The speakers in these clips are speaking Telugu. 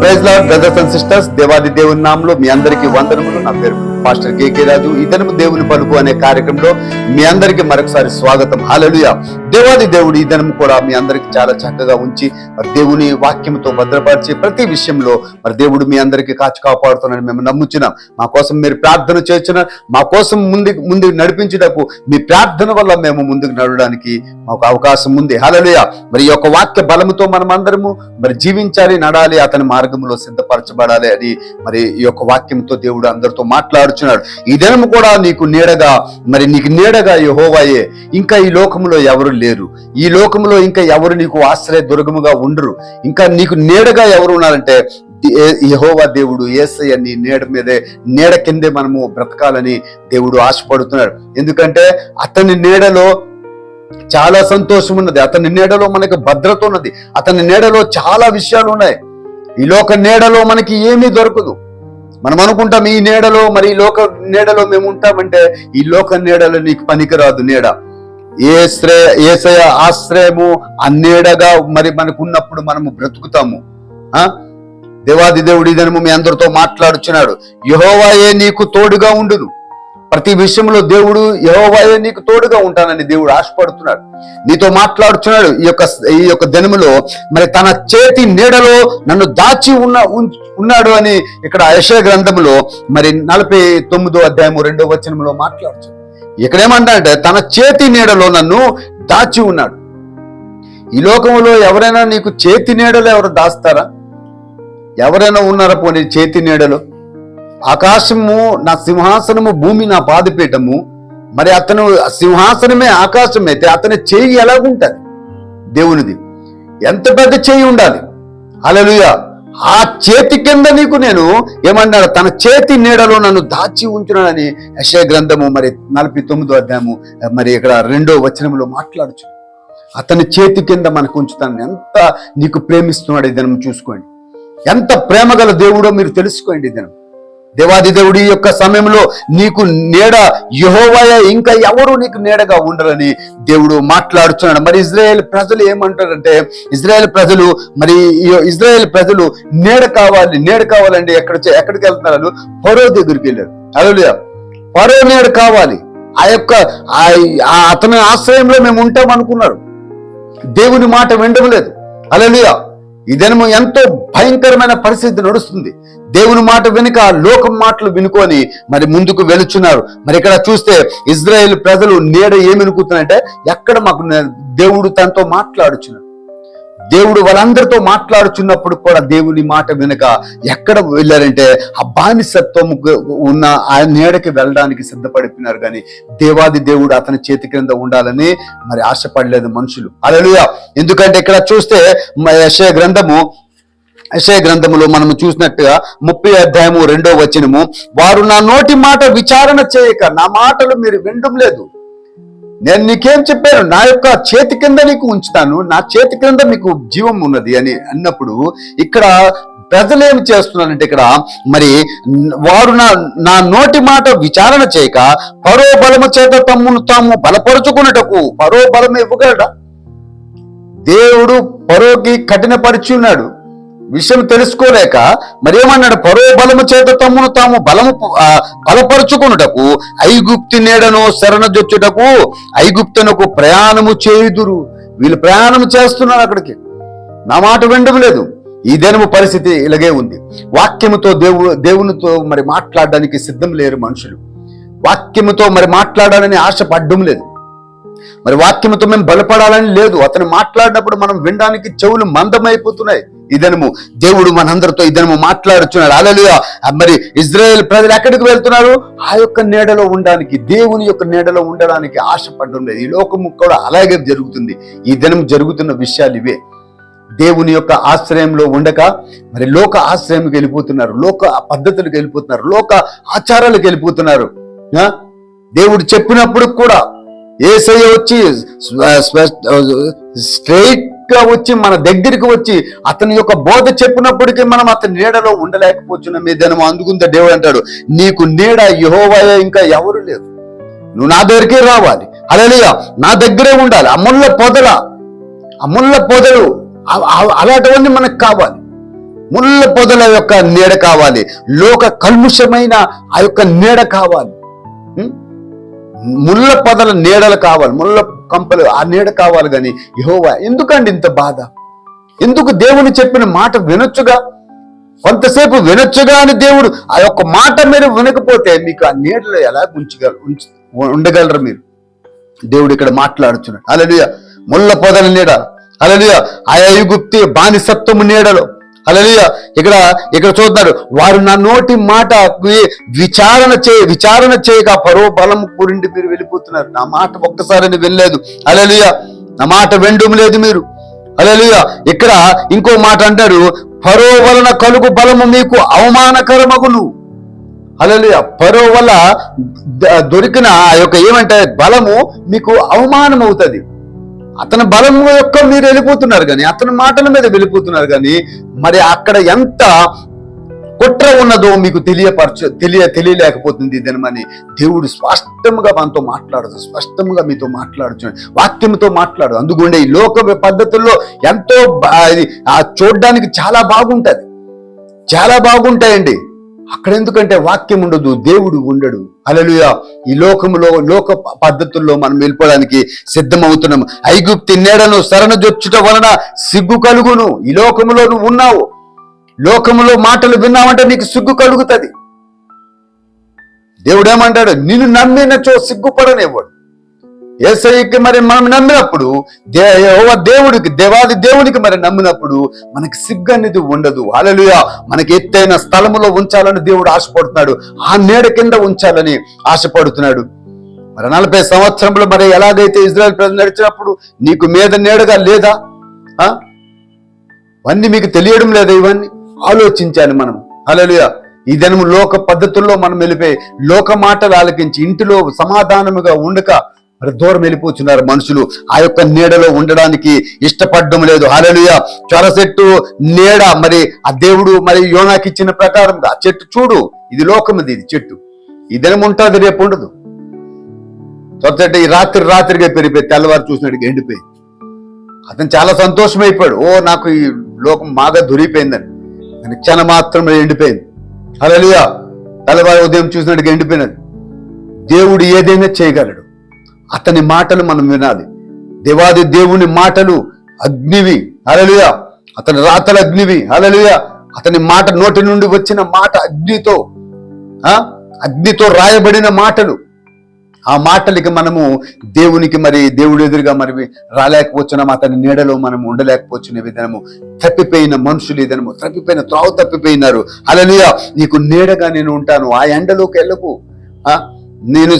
Praise Lord brothers and sisters దేవాది దేవుని నామంలో మీ అందరికీ వందనములు. నా పేరు పాస్టర్ కేకే రాజు ఇదనము దేవుని పలుకు అనే కార్యక్రమంలో మీ అందరికీ మరొకసారి స్వాగతం. హాలలుయ దేవాది దేవుడు ఈ కూడా మీ అందరికి చాలా చక్కగా ఉంచి మరి దేవుని వాక్యంతో భద్రపరిచి ప్రతి విషయంలో మరి దేవుడు మీ అందరికీ కాచి కాపాడుతున్నాడని మేము నమ్ముచున్నాం. మా కోసం మీరు ప్రార్థన చేస్తున్న మా కోసం ముందు ముందుకు నడిపించుటకు మీ ప్రార్థన వల్ల మేము ముందుకు నడవడానికి మాకు అవకాశం ఉంది. హలలుయ మరి ఈ యొక్క వాక్య బలముతో మనం అందరము మరి జీవించాలి నడాలి అతని మార్గంలో సిద్ధపరచబడాలి అని మరి ఈ యొక్క వాక్యంతో దేవుడు అందరితో మాట్లాడు ఈ దినము కూడా నీకు నీడగా మరి నీకు నీడగా యహోవాయే ఇంకా ఈ లోకంలో ఎవరు లేరు. ఈ లోకంలో ఇంకా ఎవరు నీకు ఆశ్రయ దుర్గముగా ఉండరు? ఇంకా నీకు నీడగా ఎవరు ఉన్నారంటే యహోవా దేవుడు ఏసయ్య నీ నీడ మీదే నీడ కిందే మనము బ్రతకాలని దేవుడు ఆశపడుతున్నాడు. ఎందుకంటే అతని నీడలో చాలా సంతోషం ఉన్నది. అతని నీడలో మనకి భద్రత ఉన్నది. అతని నీడలో చాలా విషయాలు ఉన్నాయి. ఈ లోక నీడలో మనకి ఏమీ దొరకదు. మనం అనుకుంటాం ఈ నీడలో మరి ఈ లోక నీడలో మేము ఉంటామంటే ఈ లోక నీడలో నీకు పనికిరాదు నీడ. ఏ శ్రేయ ఏసయ ఆశ్రయము ఆ నీడగా మరి మనకు ఉన్నప్పుడు మనము బ్రతుకుతాము. దేవాది దేవుడి ఇదనము మీ అందరితో మాట్లాడుచున్నాడు. యహోవాయే నీకు తోడుగా ఉండును. ప్రతి విషయంలో దేవుడు యహోవాయే నీకు తోడుగా ఉంటానని దేవుడు ఆశపడుతున్నాడు. నీతో మాట్లాడుతున్నాడు ఈ యొక్క ఈ యొక్క దినములో. మరి తన చేతి నీడలో నన్ను దాచి ఉన్న ఉన్నాడు అని ఇక్కడ యశ గ్రంథములో మరి నలభై తొమ్మిదో అధ్యాయము రెండో వచనంలో మాట్లాడుతున్నాడు ఇక్కడ తన చేతి నీడలో నన్ను దాచి ఉన్నాడు. ఈ లోకంలో ఎవరైనా నీకు చేతి నీడలో ఎవరు దాస్తారా? ఎవరైనా ఉన్నారా పోనీ చేతి నీడలో? ఆకాశము నా సింహాసనము భూమి నా పాదపీఠము. మరి అతను సింహాసనమే ఆకాశం అయితే అతని చేయి ఎలాగుంటుంది? దేవునిది. ఎంత పెద్ద చేయి ఉండాలి? అలలుయ ఆ చేతి కింద నీకు నేను ఏమన్నాడు? తన చేతి నీడలో నన్ను దాచి ఉంచున్నానని యశయ గ్రంథము మరి నలభై తొమ్మిదో అధ్యాయము మరి ఇక్కడ రెండో వచనంలో మాట్లాడచ్చు అతని చేతి కింద మనకు ఉంచుతాను. ఎంత నీకు ప్రేమిస్తున్నాడు ఈ దినం చూసుకోండి. ఎంత ప్రేమగల దేవుడో మీరు తెలుసుకోండి ఈ దినం దేవాదిదేవుడి ఈ యొక్క సమయంలో నీకు నీడ యహోవయ ఇంకా ఎవరు నీకు నీడగా ఉండరని దేవుడు మాట్లాడుతున్నాడు మరి ఇజ్రాయేల్ ప్రజలు ఏమంటారంటే ఇజ్రాయేల్ ప్రజలు మరి ఇజ్రాయేల్ ప్రజలు నీడ కావాలి నీడ కావాలండి ఎక్కడ ఎక్కడికి వెళ్తున్నారు? పరో దగ్గరికి వెళ్ళారు. అలలుయ పరో నీడ కావాలి. ఆ యొక్క ఆ- అతని ఆశ్రయంలో మేము ఉంటాం అనుకున్నారు దేవుని మాట వినడం లేదు. అలలియా దినము ఎంతో భయంకరమైన పరిస్థితి నడుస్తుంది. దేవుని మాట వెనుక లోకం మాటలు వినుకొని మరి ముందుకు వెళుచున్నారు. మరి ఇక్కడ చూస్తే ఇజ్రాయెల్ ప్రజలు నీడ ఏమి ఎక్కడ మాకు దేవుడు తనతో మాట్లాడుచున్నాడు. దేవుడు వాళ్ళందరితో మాట్లాడుచున్నప్పుడు కూడా దేవుని మాట వెనుక ఎక్కడ వెళ్ళారంటే ఆ బానిసత్వం ఉన్న ఆ నీడకి వెళ్ళడానికి సిద్ధపడిపోయినారు. కానీ దేవాది దేవుడు అతని చేతి క్రింద ఉండాలని మరి ఆశపడలేదు మనుషులు. అలలుయా ఎందుకంటే ఇక్కడ చూస్తే యశయ గ్రంథము యశయ గ్రంథములో మనము చూసినట్టుగా ముప్పై అధ్యాయము రెండో వచనము వారు నా నోటి మాట విచారణ చేయక నా మాటలు మీరు వినడం లేదు. నేను నీకేం చెప్పాను? నా యొక్క చేతి కింద నీకు ఉంచుతాను. నా చేతి కింద మీకు జీవం ఉన్నది అని అన్నప్పుడు ఇక్కడ ప్రజలు ఏమి చేస్తున్నారంటే ఇక్కడ మరి వారు నా నా నోటి మాట విచారణ చేయక పరో బలము చేత తమ్మును తాము బలపరుచుకున్నటకు పరో బలం ఇవ్వగలడా? దేవుడు పరోకి కఠినపరిచి ఉన్నాడు. విషయం తెలుసుకోలేక మరి ఏమన్నాడు పరో బలము చేత తమ్మును తాము బలము బలపరుచుకున్నటకు ఐగుప్తి నీడను శరణజొచ్చుటకు ఐగుప్తునకు ప్రయాణము చేయుదురు. వీళ్ళు ప్రయాణం చేస్తున్నారు అక్కడికి. నా మాట వినడం లేదు. ఈ దినము పరిస్థితి ఇలాగే ఉంది. వాక్యముతో దేవు దేవునితో మరి మాట్లాడడానికి సిద్ధం లేరు మనుషులు. వాక్యముతో మరి మాట్లాడాలని ఆశ పడ్డం లేదు. మరి వాక్యముతో మేము బలపడాలని లేదు. అతను మాట్లాడినప్పుడు మనం వినడానికి చెవులు మందమైపోతున్నాయి. ఇదనము. దేవుడు మనందరితో ఇదనము మాట్లాడుచున్నాడు. అలలుగా మరి ఇజ్రాయేల్ ప్రజలు ఎక్కడికి వెళ్తున్నారు? ఆ యొక్క నీడలో ఉండడానికి దేవుని యొక్క నీడలో ఉండడానికి ఆశపడడం ఈ లోకము కూడా అలాగే జరుగుతుంది. ఈ దినం జరుగుతున్న విషయాలు ఇవే. దేవుని యొక్క ఆశ్రయంలో ఉండక మరి లోక ఆశ్రయంకి వెళ్ళిపోతున్నారు. లోక పద్ధతులకు వెళ్ళిపోతున్నారు. లోక ఆచారాలకు వెళ్ళిపోతున్నారు. ఆ? దేవుడు చెప్పినప్పుడు కూడా ఏసయ్య వచ్చి స్ట్రైట్ గా వచ్చి మన దగ్గరికి వచ్చి అతని యొక్క బోధ చెప్పినప్పటికీ మనం అతని నీడలో ఉండలేకపోతున్నాం. మీ దినం అందుకుంటే దేవుడు అంటాడు నీకు నీడ యహోవయ ఇంకా ఎవరు లేరు. నువ్వు నా దగ్గరికే రావాలి. అలలియా నా దగ్గరే ఉండాలి. ఆ ముళ్ళ పొదల ఆ పొదలు అలాంటివన్నీ మనకు కావాలి. ముళ్ళ పొదల యొక్క నీడ కావాలి. లోక కల్ముషమైన ఆ యొక్క నీడ కావాలి. ముళ్ళ పొదల నీడలు కావాలి. ముళ్ళ కంపలు ఆ నీడ కావాలి కానీ యహోవా ఎందుకండి ఇంత బాధ? ఎందుకు దేవుని చెప్పిన మాట వినొచ్చుగా? కొంతసేపు వినొచ్చుగా అని దేవుడు ఆ యొక్క మాట మీరు వినకపోతే మీకు ఆ నీడలో ఎలా ఉంచగల ఉండగలరు మీరు? దేవుడు ఇక్కడ మాట్లాడుచున్నాడు అలలియ ముళ్ళ పొదల నీడ. అలలియ అయగుప్తి బానిసత్వము నీడలో. అలలియ ఇక్కడ ఇక్కడ చూస్తున్నారు వారు నా నోటి మాట విచారణ చే విచారణ చేయక పరో బలం కూరిండి మీరు వెళ్ళిపోతున్నారు. నా మాట ఒక్కసారి వెళ్ళలేదు అలలియ నా మాట వెండుము లేదు మీరు. అలలియ ఇక్కడ ఇంకో మాట అంటారు. పరో వలన కలుగు బలము మీకు అవమానకరమగును. అలలియ పరో వల్ల దొరికిన ఆ యొక్క ఏమంటే బలము మీకు అవమానం అవుతుంది అతని బలం యొక్క మీరు వెళ్ళిపోతున్నారు కానీ అతని మాటల మీద వెళ్ళిపోతున్నారు కానీ మరి అక్కడ ఎంత కుట్ర ఉన్నదో మీకు తెలియపరచ తెలియ తెలియలేకపోతుంది దినమని దేవుడు స్పష్టంగా మనతో మాట్లాడదు స్పష్టంగా మీతో మాట్లాడుచు వాక్యంతో మాట్లాడు అందుకుండే ఈ లోక పద్ధతుల్లో ఎంతో చూడడానికి చాలా బాగుంటుంది. చాలా బాగుంటాయండి. అక్కడ ఎందుకంటే వాక్యం ఉండదు దేవుడు ఉండడు. అలలుయ ఈ లోకములో లోక పద్ధతుల్లో మనం వెళ్ళిపోవడానికి సిద్ధమవుతున్నాం. ఐగుప్తి నీడను శరణ జొచ్చుట వలన సిగ్గు కలుగును. ఈ లోకములో నువ్వు ఉన్నావు. లోకములో మాటలు విన్నావంటే నీకు సిగ్గు కలుగుతుంది. దేవుడు ఏమంటాడు నిన్ను నమ్మినచో సిగ్గుపడనివ్వడు. ఏసైకి మరి మనం నమ్మినప్పుడు దే దేవుడికి దేవాది దేవునికి మరి నమ్మినప్పుడు మనకి సిగ్గు అనేది ఉండదు. అలలుయ మనకి ఎత్తైన స్థలములో ఉంచాలని దేవుడు ఆశపడుతున్నాడు. ఆ నీడ కింద ఉంచాలని ఆశపడుతున్నాడు. మరి నలభై సంవత్సరంలో మరి ఎలాగైతే ఇజ్రాయల్ ప్రజలు నడిచినప్పుడు నీకు మీద నీడగా లేదా? ఆ? మీకు తెలియడం లేదా ఇవన్నీ? ఆలోచించాలి మనం. అలలుయ ఈ దినము లోక పద్ధతుల్లో మనం వెళ్ళిపోయి లోక మాటలు ఆలకించి ఇంటిలో సమాధానముగా ఉండక మరి దూరం వెళ్ళిపోతున్నారు మనుషులు. ఆ యొక్క నీడలో ఉండడానికి ఇష్టపడడం లేదు. హాలలుయ చొర చెట్టు నీడ. మరి ఆ దేవుడు మరి యోనాకి ఇచ్చిన ప్రకారంగా ఆ చెట్టు చూడు. ఇది లోకముది ఇది చెట్టు. ఈ ఉంటుంది రేపు ఉండదు. చొర చెట్టు ఈ రాత్రి రాత్రిగా పెరిగిపోయి తెల్లవారు చూసినట్టు ఎండిపోయి. అతను చాలా సంతోషమైపోయాడు. ఓ నాకు ఈ లోకం బాగా దొరికిపోయిందని. దాని క్షణ మాత్రమే ఎండిపోయింది. అలలియా తెల్లవారు ఉదయం చూసినట్టుగా ఎండిపోయినది. దేవుడు ఏదైనా చేయగలడు. అతని మాటలు మనం వినాలి. దేవాది దేవుని మాటలు అగ్నివి. అలలుయ అతని రాతల అగ్నివి. అలలుయ అతని మాట నోటి నుండి వచ్చిన మాట అగ్నితో ఆ? అగ్నితో రాయబడిన మాటలు. ఆ మాటలకి మనము దేవునికి మరి దేవుడు ఎదురుగా మరి రాలేకపోతున్నాం. అతని నీడలో మనం ఉండలేకపోతున్న విధానము. తప్పిపోయిన మనుషులు ఏదనము తప్పిపోయిన త్రావు తప్పిపోయినారు. అలలియ నీకు నీడగా నేను ఉంటాను. ఆ ఎండలోకి వెళ్ళకు. ఆ? నేను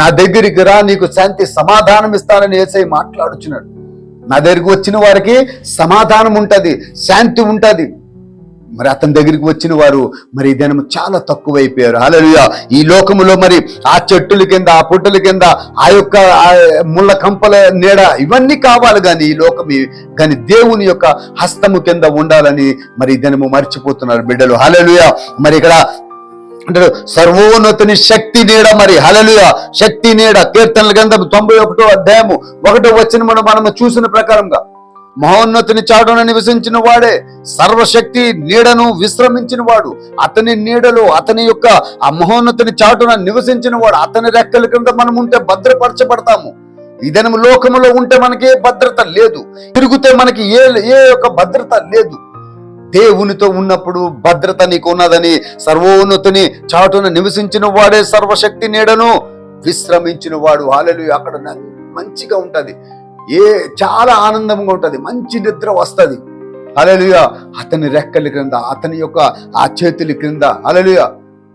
నా దగ్గరికి రా నీకు శాంతి సమాధానం ఇస్తానని ఏసై మాట్లాడుచున్నాడు. నా దగ్గరికి వచ్చిన వారికి సమాధానం ఉంటుంది శాంతి ఉంటుంది. మరి అతని దగ్గరికి వచ్చిన వారు మరి దినం చాలా తక్కువైపోయారు. అలలుయ ఈ లోకములో మరి ఆ చెట్టుల కింద ఆ పుట్టల కింద ఆ యొక్క ఆ ముళ్ళ కంపల నీడ ఇవన్నీ కావాలి కానీ ఈ లోకం కానీ దేవుని యొక్క హస్తము కింద ఉండాలని మరి దినము మర్చిపోతున్నారు బిడ్డలు. హలలుయ మరి ఇక్కడ అంటారు సర్వోన్నతుని శక్తి నీడ మరి. హలలుయ శక్తి నీడ. కీర్తనల గ్రంథం తొంభై ఒకటో అధ్యాయము ఒకటో వచ్చిన మనం మనము చూసిన ప్రకారంగా మహోన్నతుని చాటున నివసించిన వాడే సర్వశక్తి నీడను విశ్రమించిన వాడు. అతని నీడలో అతని యొక్క ఆ మహోన్నతుని చాటున నివసించిన వాడు. అతని రెక్కల కింద మనం ఉంటే భద్రపరచబడతాము. ఈ లోకములో ఉంటే మనకి ఏ భద్రత లేదు. తిరిగితే మనకి ఏ ఏ యొక్క భద్రత లేదు. దేవునితో ఉన్నప్పుడు భద్రత నీకు ఉన్నదని సర్వోన్నతుని చాటున నివసించిన వాడే సర్వశక్తి నీడను విశ్రమించిన వాడు. హాలలు అక్కడ మంచిగా ఉంటుంది. ఏ చాలా ఆనందంగా ఉంటుంది. మంచి నిద్ర వస్తుంది. అలలుయ అతని రెక్కల క్రింద అతని యొక్క ఆ చేతుల క్రింద అలలుయ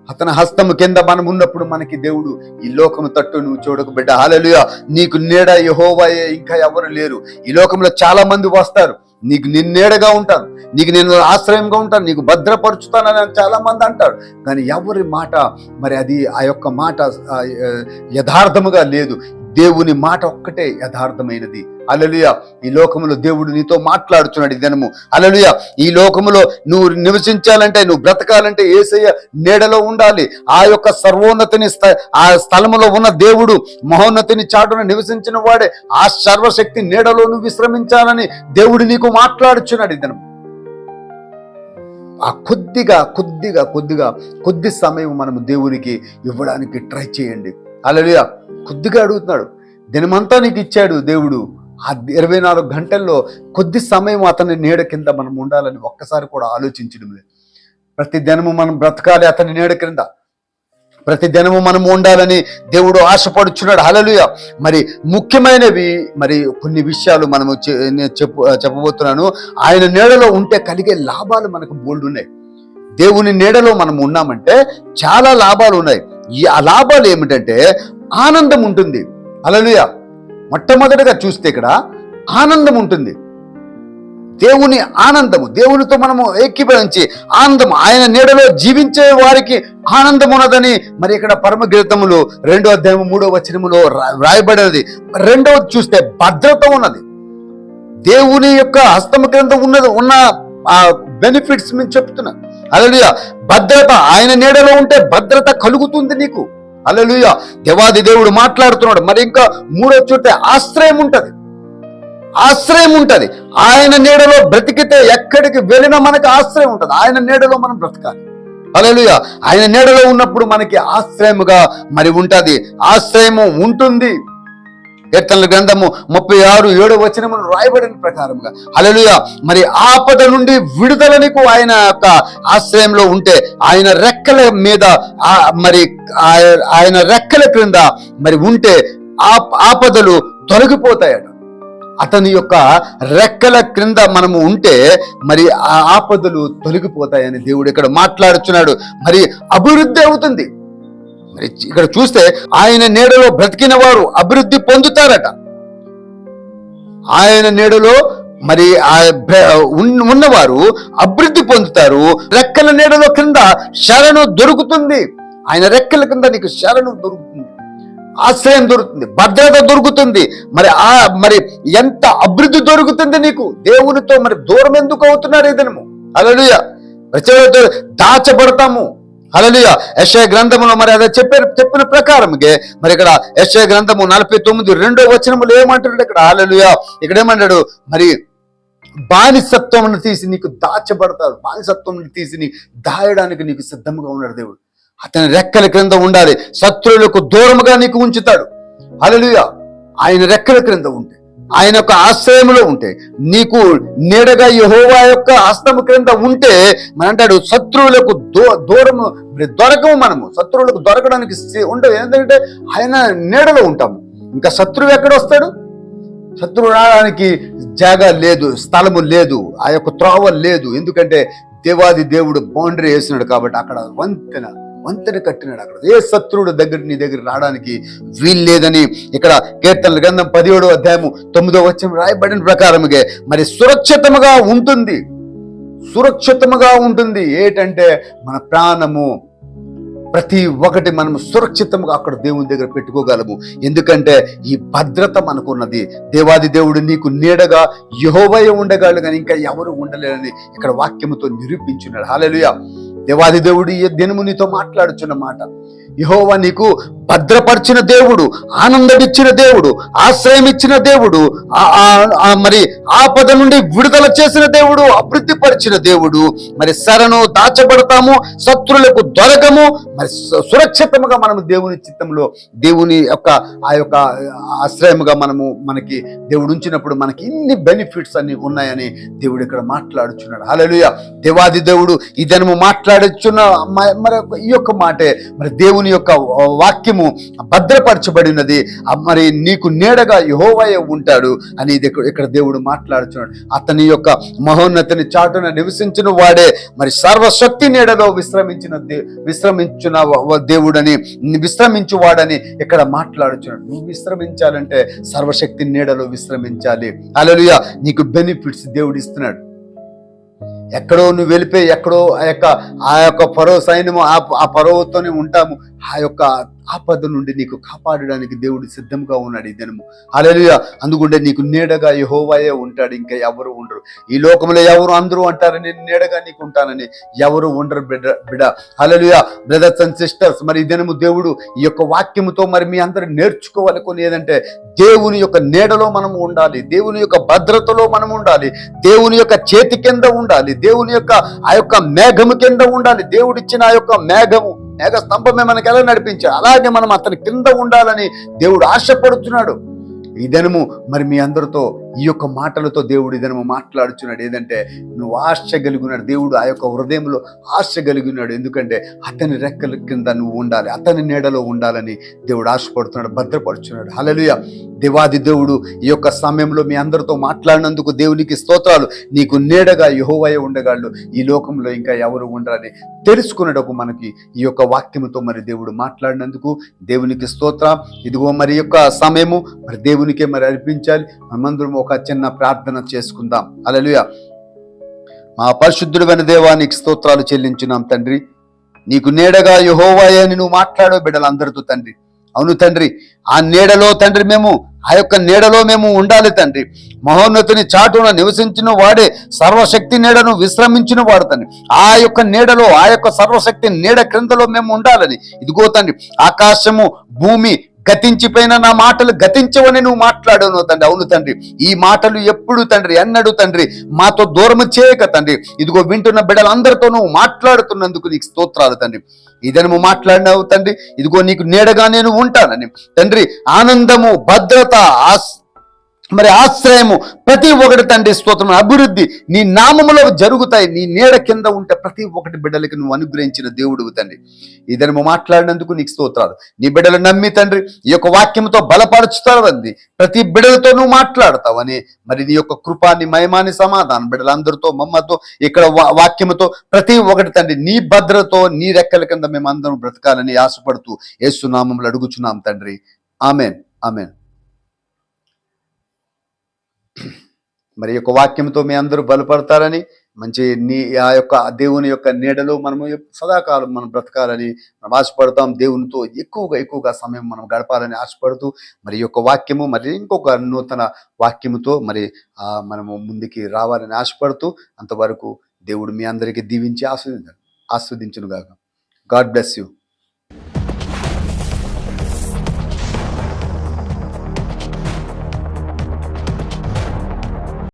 అతని హస్తము కింద మనం ఉన్నప్పుడు మనకి దేవుడు ఈ లోకము తట్టు నువ్వు చూడకు బిడ్డ. అలలుయ నీకు నీడ యహోవాయే. ఇంకా ఎవరు లేరు. ఈ లోకంలో చాలా మంది వస్తారు. నీకు నిన్నేడగా ఉంటాను. నీకు నేను ఆశ్రయంగా ఉంటాను. నీకు భద్రపరుచుతానని చాలా మంది అంటారు. కానీ ఎవరి మాట మరి అది ఆ యొక్క మాట యథార్థముగా లేదు. దేవుని మాట ఒక్కటే యథార్థమైనది. అలలుయ ఈ లోకములో దేవుడు నీతో మాట్లాడుతున్నాడు దినము. అలలుయ ఈ లోకములో నువ్వు నివసించాలంటే నువ్వు బ్రతకాలంటే ఏసయ్య నీడలో ఉండాలి. ఆ యొక్క సర్వోన్నతిని స్థ- ఆ స్థలములో ఉన్న దేవుడు మహోన్నతిని చాటున నివసించిన వాడే. ఆ సర్వశక్తి నీడలో నువ్వు విశ్రమించాలని దేవుడు నీకు మాట్లాడుచున్నాడు దినము. దినం ఆ కొద్దిగా కొద్దిగా కొద్దిగా కొద్ది సమయం మనము దేవునికి ఇవ్వడానికి ట్రై చేయండి. అలలియ కొద్దిగా అడుగుతున్నాడు. దినమంతా నీకు ఇచ్చాడు దేవుడు. ఆ ఇరవై నాలుగు గంటల్లో కొద్ది సమయం అతని నీడ కింద మనం ఉండాలని ఒక్కసారి కూడా ఆలోచించడం లేదు. ప్రతి దినము మనం బ్రతకాలి అతని నీడ క్రింద. ప్రతి దినము మనం ఉండాలని దేవుడు ఆశపడుచున్నాడు. హలలుయ మరి ముఖ్యమైనవి మరి కొన్ని విషయాలు మనము చె- చెప్పు చెప్పబోతున్నాను. ఆయన నీడలో ఉంటే కలిగే లాభాలు మనకు బోల్డ్ ఉన్నాయి. దేవుని నీడలో మనం ఉన్నామంటే చాలా లాభాలు ఉన్నాయి. ఈ ఆ లాభాలు ఏమిటంటే ఆనందం ఉంటుంది. అలలుయ మొట్టమొదటిగా చూస్తే ఇక్కడ ఆనందం ఉంటుంది. దేవుని ఆనందము దేవునితో మనము ఏకీభవించి ఆనందం ఆయన నీడలో జీవించే వారికి ఆనందం ఉన్నదని మరి ఇక్కడ పరమగీతములు రెండో అధ్యాయం మూడో వచనములో రా- రాయబడినది రెండవది చూస్తే భద్రత ఉన్నది. దేవుని యొక్క హస్తము క్రింద ఉన్నది ఉన్న ఆ బెనిఫిట్స్ మేము చెప్తున్నా. అలలుయ భద్రత ఆయన నీడలో ఉంటే భద్రత కలుగుతుంది నీకు. అలలుయ దేవాది దేవుడు మాట్లాడుతున్నాడు. మరి ఇంకా మూడో చూస్తే ఆశ్రయం ఉంటుంది. ఆశ్రయం ఉంటుంది. ఆయన నీడలో బ్రతికితే ఎక్కడికి వెళ్ళినా మనకి ఆశ్రయం ఉంటుంది. ఆయన నీడలో మనం బ్రతకాలి. అలలుయ ఆయన నీడలో ఉన్నప్పుడు మనకి ఆశ్రయముగా మరి ఉంటుంది. ఆశ్రయము ఉంటుంది. కీర్తనల గ్రంథము ముప్పై ఆరు ఏడో వచనములు రాయబడిన ప్రకారముగా. అలలుయ మరి ఆపద నుండి విడుదల నీకు ఆయన యొక్క ఆశ్రయంలో ఉంటే ఆయన రెక్కల మీద ఆ మరి ఆయన రెక్కల క్రింద మరి ఉంటే ఆ ఆపదలు తొలగిపోతాయట. అతని యొక్క రెక్కల క్రింద మనము ఉంటే మరి ఆ ఆపదలు తొలగిపోతాయని దేవుడు ఇక్కడ మాట్లాడుచున్నాడు. మరి అభివృద్ధి అవుతుంది. మరి ఇక్కడ చూస్తే ఆయన నీడలో బ్రతికిన వారు అభివృద్ధి పొందుతారట. ఆయన నీడలో మరి ఆ ఉన్నవారు అభివృద్ధి పొందుతారు. రెక్కల నీడలో కింద శరణు దొరుకుతుంది. ఆయన రెక్కల కింద నీకు శరణు దొరుకుతుంది. ఆశ్రయం దొరుకుతుంది. భద్రత దొరుకుతుంది. మరి ఆ మరి ఎంత అభివృద్ధి దొరుకుతుంది నీకు? దేవునితో మరి దూరం ఎందుకు అవుతున్నారు ఈ దినము? అలలుయ దాచబడతాము. అలలియ యశయ గ్రంథములో మరి అదే చెప్పారు చెప్పిన ప్రకారంగా మరి ఇక్కడ యశయ గ్రంథము నలభై తొమ్మిది రెండో వచనములు ఏమంటాడు ఇక్కడ? హలలుయ ఇక్కడ ఏమంటాడు? మరి బానిసత్వం తీసి నీకు దాచబడతాడు. బానిసత్వం తీసి నీ దాయడానికి నీకు సిద్ధంగా ఉన్నాడు దేవుడు. అతని రెక్కల క్రింద ఉండాలి. శత్రువులకు దూరముగా నీకు ఉంచుతాడు. హల్లెలూయ. ఆయన రెక్కల క్రింద ఉంటే. ఆయన యొక్క ఆశ్రయంలో ఉంటే నీకు నీడగా యహోవా యొక్క హస్తము క్రింద ఉంటే మన అంటాడు శత్రువులకు దూ దూరము దొరకము మనము. శత్రువులకు దొరకడానికి ఉండవు. ఎందుకంటే ఆయన నీడలో ఉంటాము. ఇంకా శత్రువు ఎక్కడ వస్తాడు? శత్రువు రావడానికి జాగా లేదు స్థలము లేదు ఆ యొక్క త్రోవ లేదు. ఎందుకంటే దేవాది దేవుడు బౌండరీ వేసినాడు కాబట్టి అక్కడ వంతెన వంతెన కట్టినాడు అక్కడ. ఏ శత్రువుడు దగ్గర నీ దగ్గర రావడానికి వీలు లేదని ఇక్కడ కీర్తనల గ్రంథం పదిహేడో అధ్యాయము తొమ్మిదో వచ్చిన రాయబడిన ప్రకారముగా మరి సురక్షితముగా ఉంటుంది. సురక్షితముగా ఉంటుంది. ఏంటంటే మన ప్రాణము ప్రతి ఒక్కటి మనం సురక్షితంగా అక్కడ దేవుని దగ్గర పెట్టుకోగలము. ఎందుకంటే ఈ భద్రత మనకున్నది. దేవాది దేవుడు నీకు నీడగా యహోవయ ఉండగలడు కానీ ఇంకా ఎవరు ఉండలేరని ఇక్కడ వాక్యముతో నిరూపించున్నాడు. హాలెలుయ దేవాది దేవుడు ఈ దినము నీతో మాట్లాడుచున్న మాట. యహోవా నీకు భద్రపరిచిన దేవుడు ఆనందమిచ్చిన దేవుడు ఆశ్రయం ఇచ్చిన దేవుడు ఆ- మరి ఆపద నుండి విడుదల చేసిన దేవుడు అభివృద్ధి పరిచిన దేవుడు. మరి శరణు దాచబడతాము శత్రులకు దొరకము. మరి సు- సురక్షితముగా మనము దేవుని చిత్తంలో దేవుని యొక్క ఆ యొక్క ఆశ్రయముగా మనము మనకి దేవుడు ఉంచినప్పుడు మనకి ఇన్ని బెనిఫిట్స్ అన్ని ఉన్నాయని దేవుడు ఇక్కడ మాట్లాడుచున్నాడు. హలలుయ దేవాది దేవుడు ఈ జనము మాట్లాడుచున్న మరి ఈ యొక్క మాటే మరి దేవుని యొక్క వాక్యము భద్రపరచబడినది. మరి నీకు నీడగా యహోవయ ఉంటాడు అని ఇది ఇక్కడ- దేవుడు మాట్లాడుతున్నాడు. అతని యొక్క మహోన్నతిని చాటున నివసించిన వాడే. మరి సర్వశక్తి నీడలో విశ్రమించిన విశ్రమించిన దేవుడని విశ్రమించు వాడని ఇక్కడ మాట్లాడుచున్నాడు నువ్వు విశ్రమించాలంటే సర్వశక్తి నీడలో విశ్రమించాలి. అలలుయ నీకు బెనిఫిట్స్ దేవుడు ఇస్తున్నాడు. ఎక్కడో నువ్వు వెళ్ళిపోయి ఎక్కడో ఆ యొక్క ఆ యొక్క పరో సైన్యము ఆ ఆ పరోతోనే ఉంటాము. ఆ యొక్క ఆపద నుండి నీకు కాపాడడానికి దేవుడు సిద్ధంగా ఉన్నాడు ఈ దినము. హల్లెలూయా. అందుకుంటే నీకు నీడగా యహోవాయే ఉంటాడు. ఇంకా ఎవరు ఈ లోకంలో ఎవరు అందరూ అంటారు? నేను నీడగా నీకు ఉంటానని. ఎవరు ఉండరు బిడ్డ బిడ. హలలుయ బ్రదర్స్ అండ్ సిస్టర్స్ మరి దినము దేవుడు ఈ యొక్క వాక్యముతో మరి మీ అందరూ నేర్చుకోవాలి కొన్ని ఏదంటే దేవుని యొక్క నీడలో మనం ఉండాలి. దేవుని యొక్క భద్రతలో మనం ఉండాలి. దేవుని యొక్క చేతి కింద ఉండాలి. దేవుని యొక్క ఆ యొక్క మేఘము కింద ఉండాలి. దేవుడిచ్చిన ఆ యొక్క మేఘము మేఘ స్తంభమే మనకి ఎలా నడిపించాడు? అలాగే మనం అతని కింద ఉండాలని దేవుడు ఆశపడుతున్నాడు. ఈ దినము మరి మీ అందరితో ఈ యొక్క మాటలతో దేవుడు ఈ మాట్లాడుచున్నాడు. ఏదంటే నువ్వు ఆశ కలిగినాడు దేవుడు ఆ యొక్క హృదయంలో ఆశ కలిగినాడు ఎందుకంటే అతని రెక్కల కింద నువ్వు ఉండాలి అతని నీడలో ఉండాలని దేవుడు ఆశపడుతున్నాడు భద్రపరుచున్నాడు. హలలుయ దేవాది దేవుడు ఈ యొక్క సమయంలో మీ అందరితో మాట్లాడినందుకు దేవునికి స్తోత్రాలు. నీకు నీడగా యహోవయ ఉండగాళ్ళు ఈ లోకంలో ఇంకా ఎవరు ఉండరని తెలుసుకున్నటకు మనకి ఈ యొక్క వాక్యముతో మరి దేవుడు మాట్లాడినందుకు దేవునికి స్తోత్ర. ఇదిగో మరి యొక్క సమయము మరి దేవునికే మరి అర్పించాలి. మనమందరం ఒక చిన్న ప్రార్థన చేసుకుందాం. అలలుయ మా పరిశుద్ధుడైన దేవానికి స్తోత్రాలు చెల్లించున్నాం తండ్రి. నీకు నీడగా యహోవాయ అని నువ్వు మాట్లాడో బిడ్డలందరితో తండ్రి. అవును తండ్రి ఆ నీడలో తండ్రి మేము ఆ యొక్క నీడలో మేము ఉండాలి తండ్రి. మహోన్నతుని చాటున నివసించిన వాడే సర్వశక్తి నీడను విశ్రమించిన వాడు తండ్రి. ఆ యొక్క నీడలో ఆ యొక్క సర్వశక్తి నీడ క్రిందలో మేము ఉండాలని. ఇదిగో తండ్రి ఆకాశము భూమి గతించిపోయిన నా మాటలు గతించవని నువ్వు మాట్లాడను తండ్రి. అవును తండ్రి. ఈ మాటలు ఎప్పుడు తండ్రి? ఎన్నడు తండ్రి. మాతో దూరం చేయక తండ్రి. ఇదిగో వింటున్న బిడ్డలందరితో నువ్వు మాట్లాడుతున్నందుకు నీకు స్తోత్రాలు తండ్రి. ఇదనము మాట్లాడినావు తండ్రి. ఇదిగో నీకు నీడగా నేను ఉంటానని. తండ్రి ఆనందము భద్రత ఆస్ మరి ఆశ్రయము ప్రతి ఒక్కటి తండ్రి స్తోత్రం అభివృద్ధి నీ నామములో జరుగుతాయి. నీ నీడ కింద ఉంటే ప్రతి ఒక్కటి బిడ్డలకి నువ్వు అనుగ్రహించిన దేవుడు తండ్రి. ఇదని మాట్లాడినందుకు నీకు స్తోత్రాలు. నీ బిడ్డలు నమ్మి తండ్రి ఈ యొక్క వాక్యంతో బలపరుచుతావు అంది. ప్రతి బిడ్డలతో నువ్వు మాట్లాడతావని మరి నీ యొక్క కృపాని మయమాని సమాధానం బిడ్డలందరితో మమ్మతో ఇక్కడ వా- వాక్యముతో ప్రతి ఒక్కటి తండ్రి నీ భద్రతో నీ రెక్కల కింద మేము అందరం బ్రతకాలని ఆశపడుతూ ఏసునామంలో అడుగుచున్నాం తండ్రి. ఆమెన్. ఆమెన్. మరి యొక్క వాక్యంతో మీ అందరూ బలపడతారని మంచి నీ ఆ యొక్క దేవుని యొక్క నీడలో మనము సదాకాలం మనం బ్రతకాలని మనం ఆశపడతాం. దేవునితో ఎక్కువగా ఎక్కువగా సమయం మనం గడపాలని ఆశపడుతూ మరి యొక్క వాక్యము మరి ఇంకొక నూతన వాక్యముతో మరి మనము ముందుకి రావాలని ఆశపడుతూ అంతవరకు దేవుడు మీ అందరికీ దీవించి ఆస్వాదించ ఆస్వాదించునుగాక. God bless you.